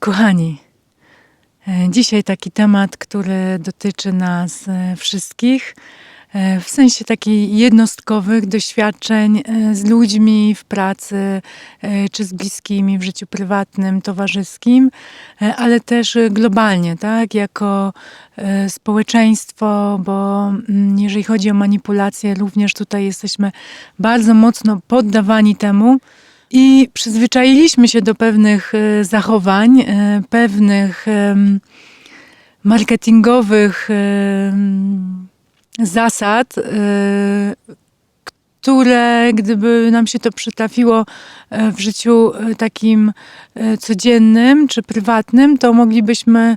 Kochani, e, dzisiaj taki temat, który dotyczy nas e, wszystkich, e, w sensie takich jednostkowych doświadczeń z ludźmi w pracy, czy z bliskimi w życiu prywatnym, towarzyskim, ale też globalnie, tak, jako społeczeństwo, bo mm, jeżeli chodzi o manipulacje, również tutaj jesteśmy bardzo mocno poddawani temu. I przyzwyczailiśmy się do pewnych e, zachowań, e, pewnych marketingowych zasad, e, które gdyby nam się to przytrafiło w życiu takim codziennym czy prywatnym, to moglibyśmy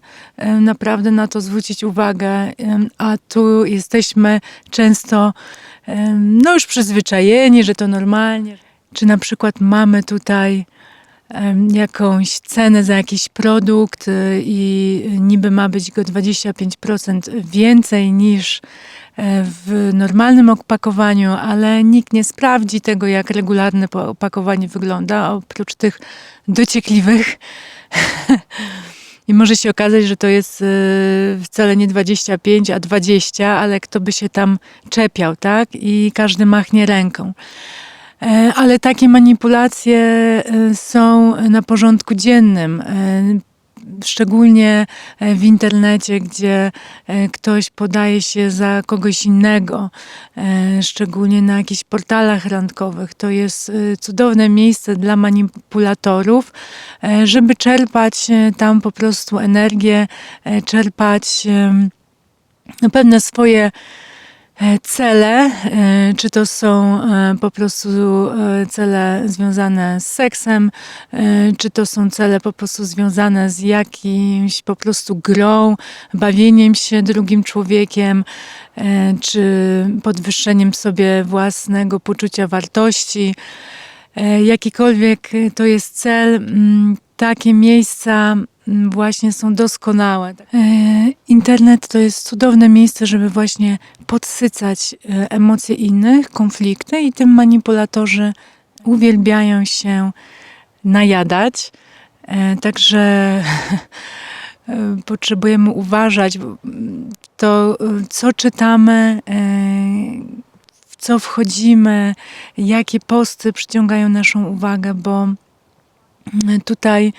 naprawdę na to zwrócić uwagę, a tu jesteśmy często no już przyzwyczajeni, że to normalnie. Czy na przykład mamy tutaj jakąś cenę za jakiś produkt y, i niby ma być go 25% więcej niż e, w normalnym opakowaniu, ale nikt nie sprawdzi tego, jak regularne opakowanie wygląda, oprócz tych dociekliwych. I może się okazać, że to jest y, wcale nie 25, a 20, ale kto by się tam czepiał, tak? I każdy machnie ręką. E, Ale takie manipulacje e, są na porządku dziennym. e, Szczególnie w internecie, gdzie ktoś podaje się za kogoś innego, szczególnie na jakichś portalach randkowych. To jest cudowne miejsce dla manipulatorów, żeby czerpać tam po prostu energię, czerpać no, pewne swoje cele, e, czy to są e, po prostu e, cele związane z seksem, e, czy to są cele po prostu związane z jakimś po prostu grą, bawieniem się drugim człowiekiem, e, czy podwyższeniem sobie własnego poczucia wartości. E, Jakikolwiek to jest cel, mm, takie miejsca właśnie są doskonałe. E, Internet to jest cudowne miejsce, żeby właśnie podsycać e, emocje innych, konflikty i tym manipulatorzy uwielbiają się najadać. E, Także potrzebujemy uważać, mm, to co czytamy, w co wchodzimy, jakie posty przyciągają naszą uwagę, bo mm, tutaj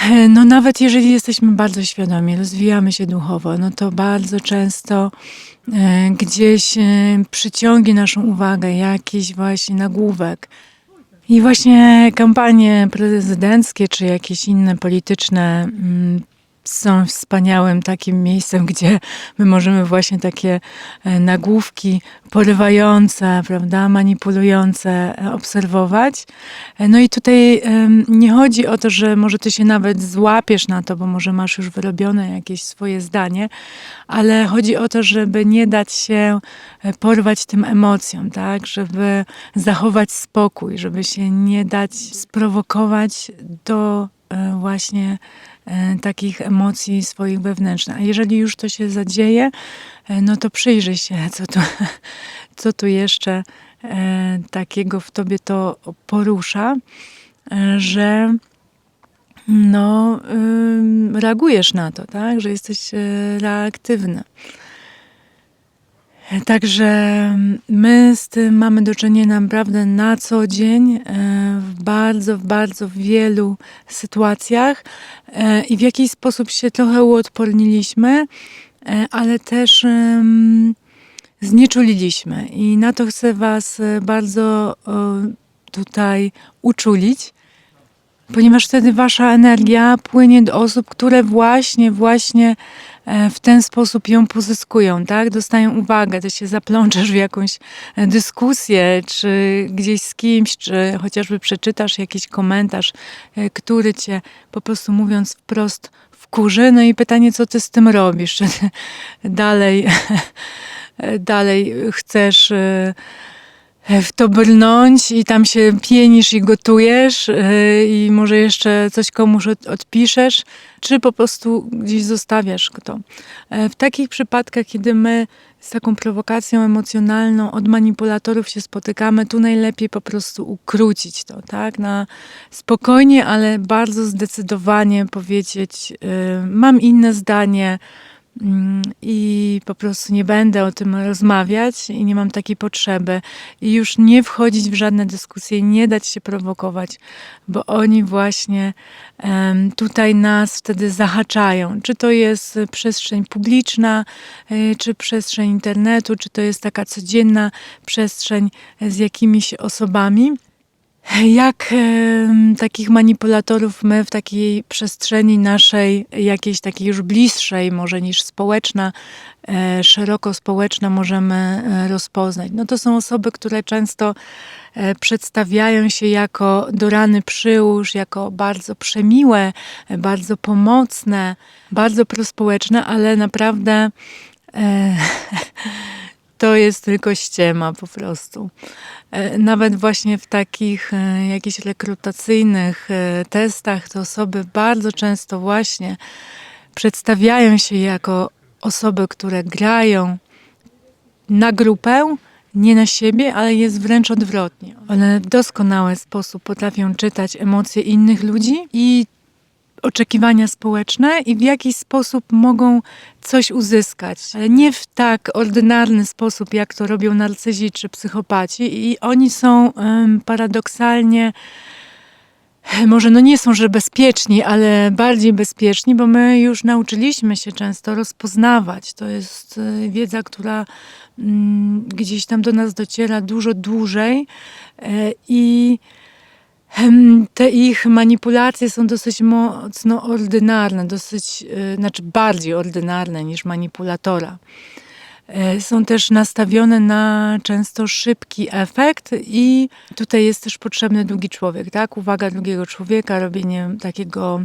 no nawet jeżeli jesteśmy bardzo świadomi, rozwijamy się duchowo, no to bardzo często e, gdzieś e, przyciągnie naszą uwagę jakiś właśnie nagłówek. I właśnie kampanie prezydenckie czy jakieś inne polityczne mm, są wspaniałym takim miejscem, gdzie my możemy właśnie takie e, nagłówki porywające, prawda, manipulujące e, obserwować. E, No i tutaj nie chodzi o to, że może ty się nawet złapiesz na to, bo może masz już wyrobione jakieś swoje zdanie, ale chodzi o to, żeby nie dać się porwać tym emocjom, tak, żeby zachować spokój, żeby się nie dać sprowokować do właśnie takich emocji swoich wewnętrznych. A jeżeli już to się zadzieje, e, no to przyjrzyj się, co tu, co tu jeszcze e, takiego w tobie to porusza, e, że no, reagujesz na to, tak? że jesteś e, reaktywny. Także my z tym mamy do czynienia naprawdę na co dzień, e, w bardzo, bardzo wielu sytuacjach e, i w jakiś sposób się trochę uodporniliśmy, e, ale też znieczuliliśmy. I na to chcę Was bardzo tutaj uczulić, ponieważ wtedy Wasza energia płynie do osób, które właśnie, właśnie w ten sposób ją pozyskują, tak? Dostają uwagę, ty się zaplączesz w jakąś e, dyskusję, czy gdzieś z kimś, czy chociażby przeczytasz jakiś komentarz, e, który cię po prostu mówiąc wprost wkurzy. No i pytanie, co ty z tym robisz? Czy dalej, dalej chcesz e, e, w to brnąć i tam się pienisz i gotujesz e, i może jeszcze coś komuś od, odpiszesz, czy po prostu gdzieś zostawiasz to. E, W takich przypadkach, kiedy my z taką prowokacją emocjonalną od manipulatorów się spotykamy, tu najlepiej po prostu ukrócić to, tak? Na spokojnie, ale bardzo zdecydowanie powiedzieć, y, mam inne zdanie i po prostu nie będę o tym rozmawiać i nie mam takiej potrzeby i już nie wchodzić w żadne dyskusje, nie dać się prowokować, bo oni właśnie tutaj nas wtedy zahaczają. Czy to jest przestrzeń publiczna, y, czy przestrzeń internetu, czy to jest taka codzienna przestrzeń z jakimiś osobami. Jak takich manipulatorów my w takiej przestrzeni naszej, jakiejś takiej już bliższej, może niż społeczna, e, szeroko społeczna, możemy e, rozpoznać? No to są osoby, które często e, przedstawiają się jako dorany przyłóż, jako bardzo przemiłe, bardzo pomocne, bardzo prospołeczne, ale naprawdę e, to jest tylko ściema po prostu. E, Nawet właśnie w takich e, jakichś rekrutacyjnych e, testach te osoby bardzo często właśnie przedstawiają się jako osoby, które grają na grupę, nie na siebie, ale jest wręcz odwrotnie. One w doskonały sposób potrafią czytać emocje innych ludzi i oczekiwania społeczne i w jakiś sposób mogą coś uzyskać, nie w tak ordynarny sposób, jak to robią narcyzi czy psychopaci. I oni są paradoksalnie, może no nie są, że bezpieczni, ale bardziej bezpieczni, bo my już nauczyliśmy się często rozpoznawać. To jest e, wiedza, która mm, gdzieś tam do nas dociera dużo dłużej e, i Te ich manipulacje są dosyć mocno ordynarne, dosyć, e, znaczy bardziej ordynarne niż manipulatora. E, Są też nastawione na często szybki efekt i tutaj jest też potrzebny drugi człowiek, tak? Uwaga drugiego człowieka, robienie takiego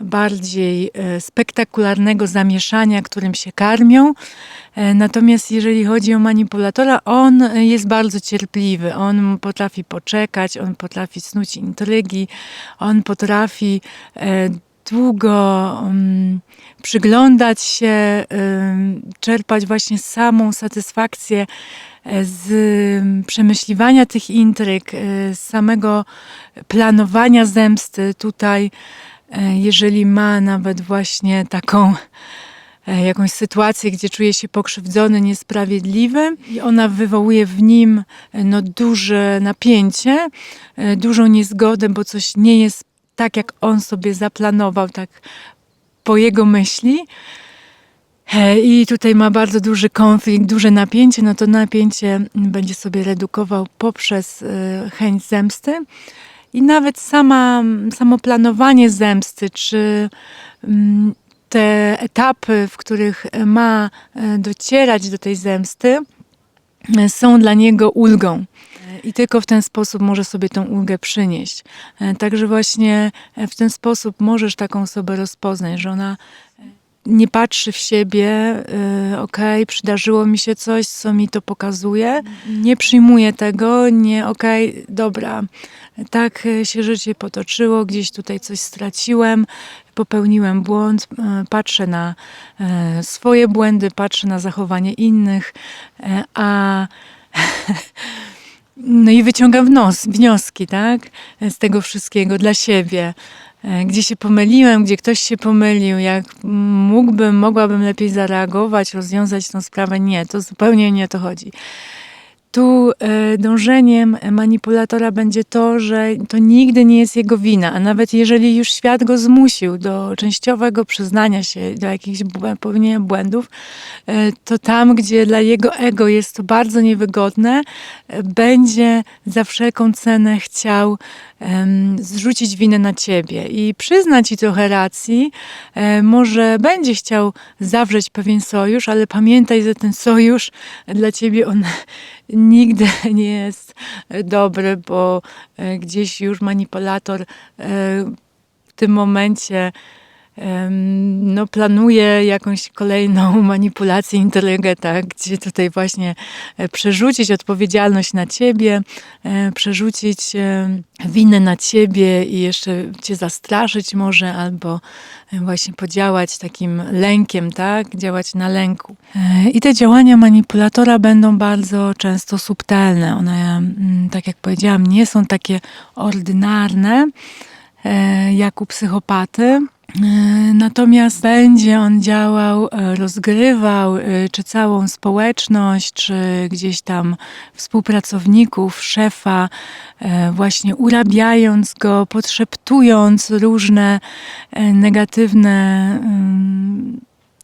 bardziej e, spektakularnego zamieszania, którym się karmią. E, Natomiast jeżeli chodzi o manipulatora, on jest bardzo cierpliwy. On potrafi poczekać, on potrafi snuć intrygi, on potrafi długo um, przyglądać się, czerpać właśnie samą satysfakcję e, z um, przemyśliwania tych intryg, e, z samego planowania zemsty. Tutaj, e, jeżeli ma nawet właśnie taką jakąś sytuację, gdzie czuje się pokrzywdzony, niesprawiedliwy i ona wywołuje w nim no, duże napięcie, dużą niezgodę, bo coś nie jest tak, jak on sobie zaplanował, tak po jego myśli. E, I tutaj ma bardzo duży konflikt, duże napięcie, no to napięcie będzie sobie redukował poprzez e, chęć zemsty. I nawet sama, samo planowanie zemsty, czy mm, te etapy, w których ma e, docierać do tej zemsty, są dla niego ulgą. I tylko w ten sposób może sobie tą ulgę przynieść. E, Także właśnie e, w ten sposób możesz taką osobę rozpoznać, że ona e, nie patrzy w siebie, okej, przydarzyło mi się coś, co mi to pokazuje, nie przyjmuje tego, nie, okej, dobra, tak się życie potoczyło, gdzieś tutaj coś straciłem, popełniłem błąd, patrzę na swoje błędy, patrzę na zachowanie innych, a no i wyciągam wnos, wnioski, tak, z tego wszystkiego dla siebie. E, Gdzie się pomyliłem, gdzie ktoś się pomylił, jak mógłbym, mogłabym lepiej zareagować, rozwiązać tą sprawę. Nie, to zupełnie nie o to chodzi. Tu e, dążeniem manipulatora będzie to, że to nigdy nie jest jego wina, a nawet jeżeli już świat go zmusił do częściowego przyznania się do jakichś popełnienia błędów, e, to tam, gdzie dla jego ego jest to bardzo niewygodne, e, będzie za wszelką cenę chciał zrzucić winę na ciebie i przyznać ci trochę racji. Może będzie chciał zawrzeć pewien sojusz, ale pamiętaj, że ten sojusz dla ciebie on nigdy nie jest dobry, bo e, gdzieś już manipulator e, w tym momencie no, planuje jakąś kolejną manipulację inteligenta, gdzie tutaj właśnie e, przerzucić odpowiedzialność na ciebie, e, przerzucić e, winę na ciebie i jeszcze cię zastraszyć może, albo właśnie podziałać takim lękiem, tak? Działać na lęku. I te działania manipulatora będą bardzo często subtelne. One, mm, tak jak powiedziałam, nie są takie ordynarne, jak u psychopaty. E, Natomiast będzie on działał, e, rozgrywał, e, czy całą społeczność, czy gdzieś tam współpracowników, szefa, właśnie urabiając go, podszeptując różne negatywne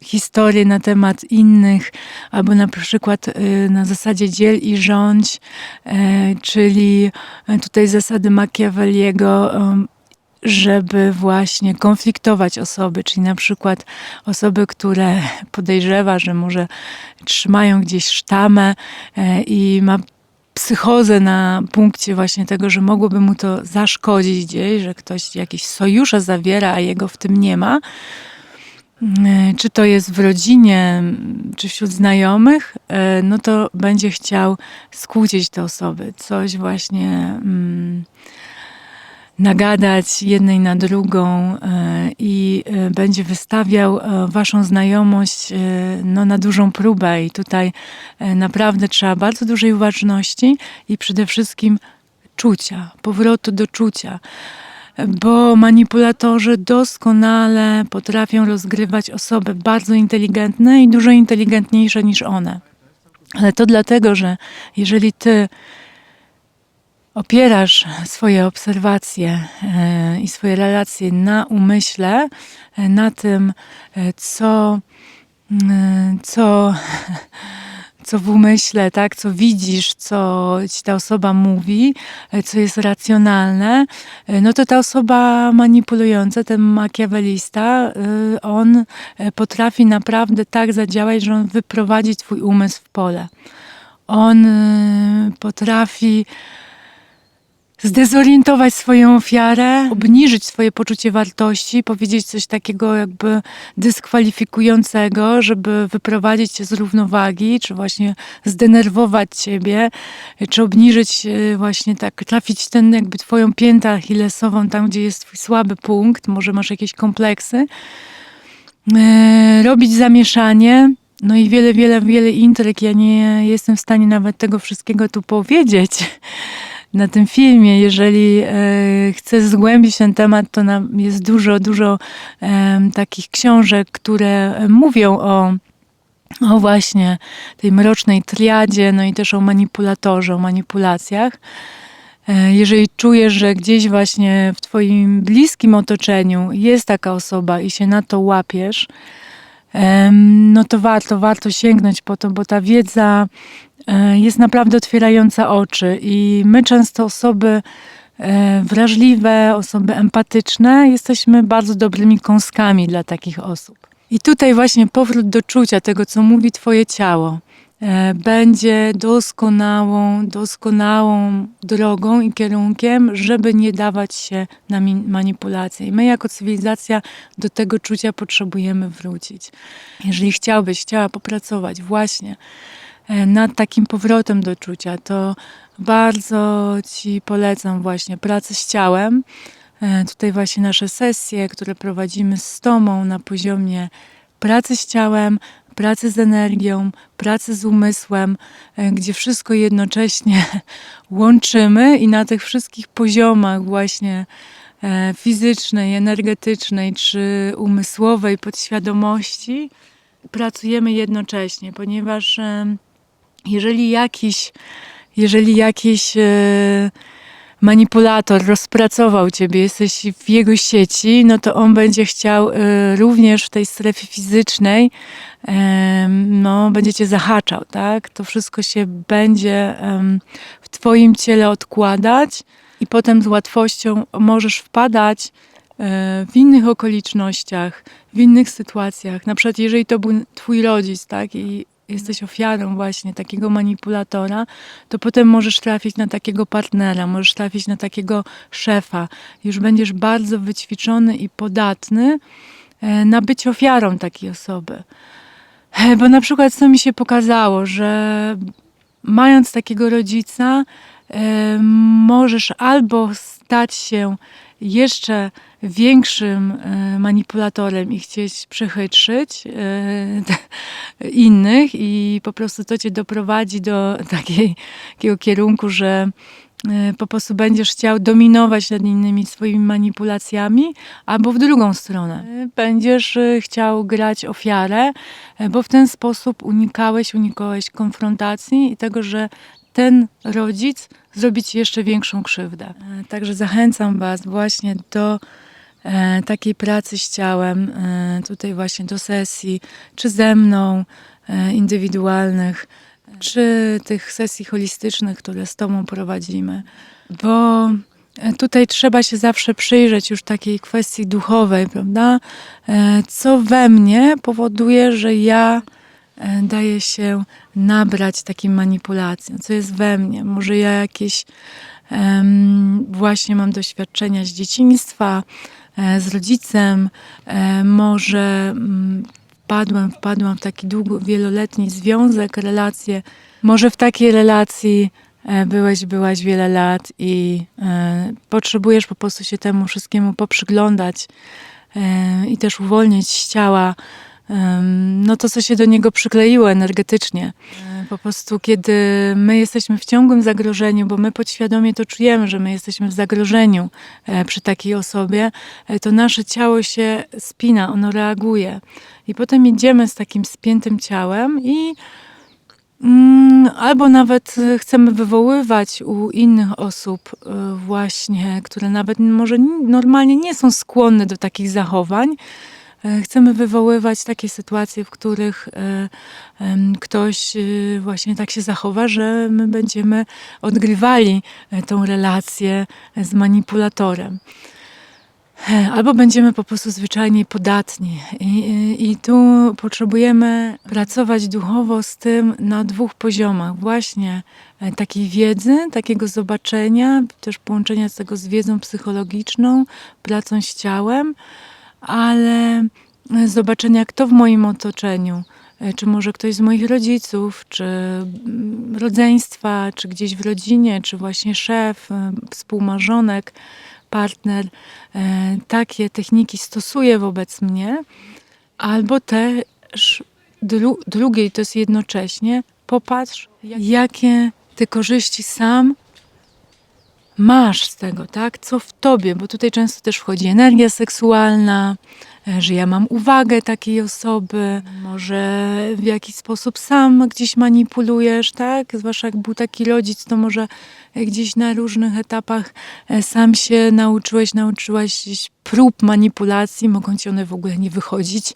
historie na temat innych, albo na przykład na zasadzie dziel i rządź, czyli tutaj zasady Machiavelliego, żeby właśnie konfliktować osoby, czyli na przykład osoby, które podejrzewa, że może trzymają gdzieś sztamę e, i ma psychozę na punkcie właśnie tego, że mogłoby mu to zaszkodzić gdzieś, że ktoś jakieś sojusze zawiera, a jego w tym nie ma. E, Czy to jest w rodzinie, czy wśród znajomych, e, no to będzie chciał skłócić te osoby, coś właśnie mm, nagadać jednej na drugą e, i e, będzie wystawiał e, waszą znajomość no, na dużą próbę. I tutaj naprawdę trzeba bardzo dużej uważności i przede wszystkim czucia, powrotu do czucia. Bo manipulatorzy doskonale potrafią rozgrywać osoby bardzo inteligentne i dużo inteligentniejsze niż one. Ale to dlatego, że jeżeli ty opierasz swoje obserwacje e, i swoje relacje na umyśle, e, na tym, e, co, mm, co, co w umyśle, tak, co widzisz, co ci ta osoba mówi, co jest racjonalne, no to ta osoba manipulująca, ten makiawelista, on potrafi naprawdę tak zadziałać, że on wyprowadzi twój umysł w pole. On potrafi zdezorientować swoją ofiarę, obniżyć swoje poczucie wartości, powiedzieć coś takiego jakby dyskwalifikującego, żeby wyprowadzić cię z równowagi, czy właśnie zdenerwować ciebie, czy obniżyć e, właśnie tak, trafić ten jakby twoją piętę achillesową, tam gdzie jest twój słaby punkt, może masz jakieś kompleksy, E, robić zamieszanie, no i wiele, wiele, wiele intryg. Ja nie jestem w stanie nawet tego wszystkiego tu powiedzieć na tym filmie. Jeżeli e, chcę zgłębić ten temat, to jest dużo, dużo em, takich książek, które mówią o o właśnie tej mrocznej triadzie, no i też o manipulatorze, o manipulacjach. E, Jeżeli czujesz, że gdzieś właśnie w Twoim bliskim otoczeniu jest taka osoba i się na to łapiesz, no to warto, warto sięgnąć po to, bo ta wiedza e, jest naprawdę otwierająca oczy i my często osoby e, wrażliwe, osoby empatyczne, jesteśmy bardzo dobrymi kąskami dla takich osób. I tutaj właśnie powrót do czucia tego, co mówi Twoje ciało, e, będzie doskonałą, doskonałą drogą i kierunkiem, żeby nie dawać się na manipulację. I my jako cywilizacja do tego czucia potrzebujemy wrócić. Jeżeli chciałbyś, chciała popracować właśnie e, nad takim powrotem do czucia, to bardzo Ci polecam właśnie pracę z ciałem. E, Tutaj właśnie nasze sesje, które prowadzimy z Tomą na poziomie pracy z ciałem, pracy z energią, pracy z umysłem, e, gdzie wszystko jednocześnie łączymy i na tych wszystkich poziomach właśnie e, fizycznej, energetycznej czy umysłowej podświadomości pracujemy jednocześnie, ponieważ jeżeli jakiś, jeżeli jakiś e, manipulator rozpracował ciebie, jesteś w jego sieci, no to on będzie chciał e, również w tej strefie fizycznej, em, no, będzie cię zahaczał, tak? To wszystko się będzie w twoim ciele odkładać i potem z łatwością możesz wpadać e, w innych okolicznościach, w innych sytuacjach. Na przykład, jeżeli to był twój rodzic, tak, i jesteś ofiarą właśnie takiego manipulatora, to potem możesz trafić na takiego partnera, możesz trafić na takiego szefa. Już będziesz bardzo wyćwiczony i podatny e, na być ofiarą takiej osoby. E, Bo na przykład co mi się pokazało, że mając takiego rodzica, e, możesz albo stać się jeszcze większym e, manipulatorem i chcieć przechytrzyć e, innych i po prostu to cię doprowadzi do takiej, takiego kierunku, że e, po prostu będziesz chciał dominować nad innymi swoimi manipulacjami, albo w drugą stronę. Będziesz chciał grać ofiarę, bo w ten sposób unikałeś, unikałeś konfrontacji i tego, że ten rodzic zrobi ci jeszcze większą krzywdę. E, Także zachęcam Was właśnie do e, takiej pracy z ciałem, e, tutaj właśnie do sesji, czy ze mną, indywidualnych, czy tych sesji holistycznych, które z Tobą prowadzimy. Bo tutaj trzeba się zawsze przyjrzeć już takiej kwestii duchowej, prawda? Co we mnie powoduje, że ja e, daję się nabrać takim manipulacjom, co jest we mnie. Może ja jakieś em, właśnie mam doświadczenia z dzieciństwa, e, z rodzicem, e, może mm, wpadłem, wpadłam w taki długo, wieloletni związek, relacje. Może w takiej relacji byłeś, byłaś wiele lat i potrzebujesz po prostu się temu wszystkiemu poprzyglądać i też uwolnić z ciała no to, co się do niego przykleiło energetycznie. E, Po prostu, kiedy my jesteśmy w ciągłym zagrożeniu, bo my podświadomie to czujemy, że my jesteśmy w zagrożeniu e, przy takiej osobie, e, to nasze ciało się spina, ono reaguje. I potem idziemy z takim spiętym ciałem i mm, albo nawet chcemy wywoływać u innych osób właśnie, które nawet może normalnie nie są skłonne do takich zachowań, Chcemy wywoływać takie sytuacje, w których e, ktoś e, właśnie tak się zachowa, że my będziemy odgrywali e, tą relację z manipulatorem. E, Albo będziemy po prostu zwyczajnie podatni. I, i, tu potrzebujemy pracować duchowo z tym na dwóch poziomach. Właśnie e, takiej wiedzy, takiego zobaczenia, też połączenia tego z wiedzą psychologiczną, pracą z ciałem, ale e, zobaczenia, kto w moim otoczeniu, e, czy może ktoś z moich rodziców, czy mm, rodzeństwa, czy gdzieś w rodzinie, czy właśnie szef, e, współmarzonek, partner, takie techniki stosuje wobec mnie, albo też dru- drugiej to jest jednocześnie popatrz, jakie ty korzyści sam masz z tego, tak? Co w tobie, bo tutaj często też wchodzi energia seksualna, e, że ja mam uwagę takiej osoby, może w jakiś sposób sam gdzieś manipulujesz, tak? Zwłaszcza jak był taki rodzic, to może gdzieś na różnych etapach e, sam się nauczyłeś, nauczyłaś prób manipulacji, mogą ci one w ogóle nie wychodzić,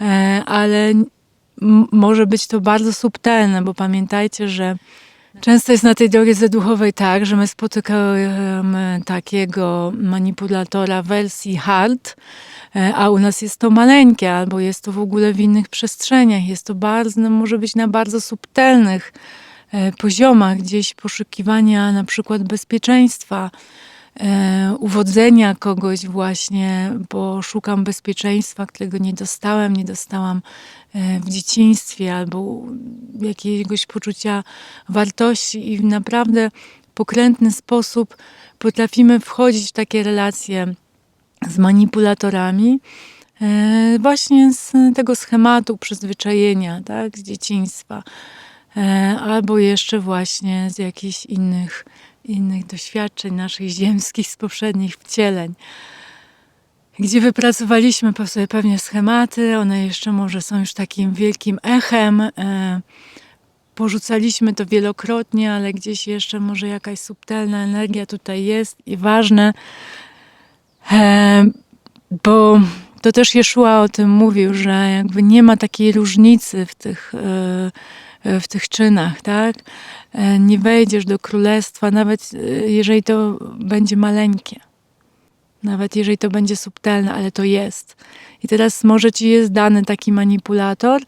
e, ale może być to bardzo subtelne, bo pamiętajcie, że Często jest na tej drodze duchowej tak, że my spotykamy takiego manipulatora wersji hard, e, a u nas jest to maleńkie, albo jest to w ogóle w innych przestrzeniach. Jest to bardzo, no może być na bardzo subtelnych e, poziomach, gdzieś poszukiwania na przykład bezpieczeństwa, e, uwodzenia kogoś właśnie, bo szukam bezpieczeństwa, którego nie dostałem, nie dostałam e, w dzieciństwie, albo jakiegoś poczucia wartości. I naprawdę pokrętny sposób potrafimy wchodzić w takie relacje z manipulatorami, e, właśnie z tego schematu przyzwyczajenia, tak, z dzieciństwa, albo jeszcze właśnie z jakichś innych, innych doświadczeń naszych ziemskich z poprzednich wcieleń. Gdzie wypracowaliśmy sobie pewnie schematy, one jeszcze może są już takim wielkim echem. E, porzucaliśmy to wielokrotnie, ale gdzieś jeszcze może jakaś subtelna energia tutaj jest i ważne, e, bo to też Jeszua o tym mówił, że jakby nie ma takiej różnicy w tych, e, w tych czynach, tak? E, Nie wejdziesz do królestwa, nawet e, jeżeli to będzie maleńkie. Nawet jeżeli to będzie subtelne, ale to jest. I teraz może ci jest dany taki manipulator,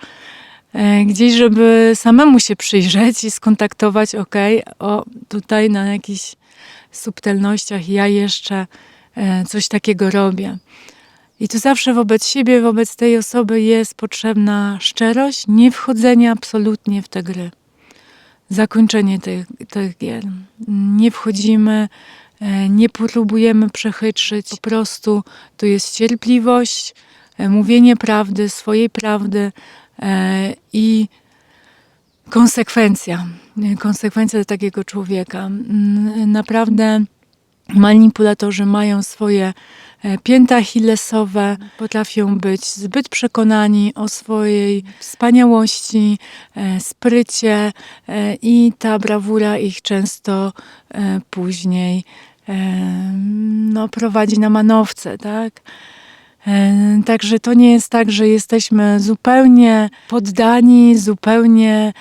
e, gdzieś, żeby samemu się przyjrzeć i skontaktować, ok, o tutaj na jakichś subtelnościach ja jeszcze coś takiego robię. I tu zawsze wobec siebie, wobec tej osoby jest potrzebna szczerość, nie wchodzenie absolutnie w te gry. Zakończenie tych, tych gier. Nie wchodzimy, e, nie próbujemy przechytrzyć. Po prostu tu jest cierpliwość, e, mówienie prawdy, swojej prawdy e, i konsekwencja. Konsekwencja takiego człowieka. Mm, Naprawdę manipulatorzy mają swoje e, pięta achillesowe, potrafią być zbyt przekonani o swojej wspaniałości, e, sprycie e, i ta brawura ich często później no, prowadzi na manowce, tak? Także to nie jest tak, że jesteśmy zupełnie poddani, zupełnie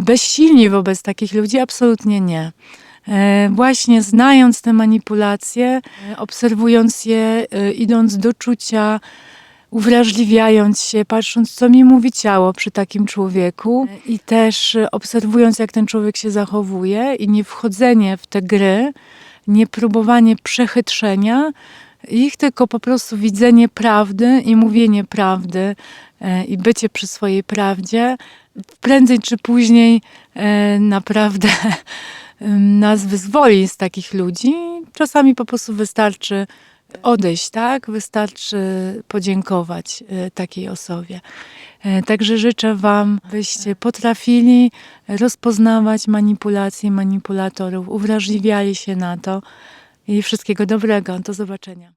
bezsilni wobec takich ludzi. Absolutnie nie. E, Właśnie znając te manipulacje, e, obserwując je, e, idąc do czucia, uwrażliwiając się, patrząc, co mi mówi ciało przy takim człowieku i też obserwując, jak ten człowiek się zachowuje i nie wchodzenie w te gry, nie próbowanie przechytrzenia ich, tylko po prostu widzenie prawdy i mówienie prawdy i bycie przy swojej prawdzie, prędzej czy później naprawdę nas wyzwoli z takich ludzi. Czasami po prostu wystarczy odejść, tak? Wystarczy podziękować e, takiej osobie. E, Także życzę Wam, byście potrafili rozpoznawać manipulacje manipulatorów, uwrażliwiali się na to i wszystkiego dobrego. Do zobaczenia.